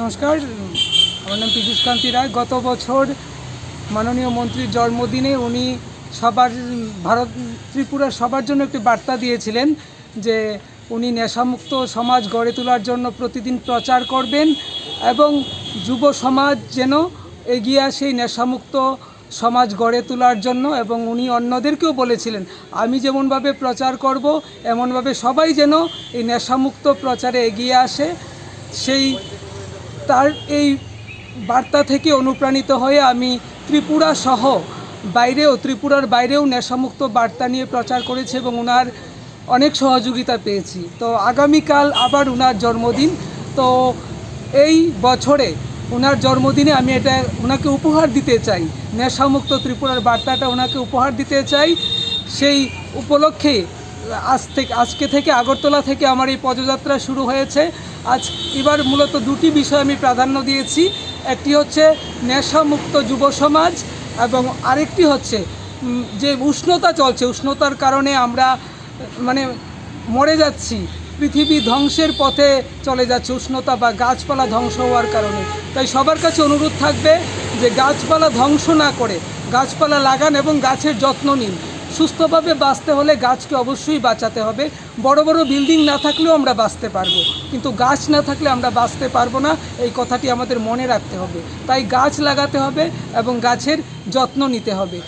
নমস্কার, আমার নাম পীযুষ কান্তি রায়। গত বছর মাননীয় মন্ত্রীর জন্মদিনে উনি সবার, ভারত ত্রিপুরার সবার জন্য একটি বার্তা দিয়েছিলেন যে উনি নেশামুক্ত সমাজ গড়ে তোলার জন্য প্রতিদিন প্রচার করবেন এবং যুব সমাজ যেন এগিয়ে আসে এই নেশামুক্ত সমাজ গড়ে তোলার জন্য এবং উনি অন্যদেরকেও বলেছিলেন, আমি যেমনভাবে প্রচার করব, এমনভাবে সবাই যেন এই নেশামুক্ত প্রচারে এগিয়ে আসে। সেই তার এই বার্তা থেকে অনুপ্রাণিত হয়ে আমি ত্রিপুরা সহ বাইরেও, ত্রিপুরার বাইরেও নেশামুক্ত বার্তা নিয়ে প্রচার করেছি এবং ওনার অনেক সহযোগিতা পেয়েছি। তো আগামীকাল আবার ওনার জন্মদিন। তো এই বছরে ওনার জন্মদিনে আমি এটা ওনাকে উপহার দিতে চাই। নেশামুক্ত ত্রিপুরার বার্তাটা ওনাকে উপহার দিতে চাই। সেই উপলক্ষে আজ থেকে আজকে থেকে আগরতলা থেকে আমার এই পদযাত্রা শুরু হয়েছে। আজ এবার মূলত দুটি বিষয় আমি প্রাধান্য দিয়েছি। একটি হচ্ছে নেশামুক্ত যুব সমাজ এবং আরেকটি হচ্ছে যে উষ্ণতা চলছে, উষ্ণতার কারণে আমরা মানে মরে যাচ্ছি। পৃথিবী ধ্বংসের পথে চলে যাচ্ছে, উষ্ণতা বা গাছপালা ধ্বংস হওয়ার কারণে। তাই সবার কাছে অনুরোধ থাকবে যে গাছপালা ধ্বংস না করে গাছপালা লাগান এবং গাছের যত্ন নিন। সুস্থভাবে বাঁচতে হলে গাছকে অবশ্যই বাঁচাতে হবে। বড় বড় বিল্ডিং না থাকলেও আমরা বাঁচতে পারব। কিন্তু গাছ না থাকলে আমরা বাঁচতে পারব না, এই কথাটি আমাদের মনে রাখতে হবে। তাই গাছ লাগাতে হবে এবং গাছের যত্ন নিতে হবে।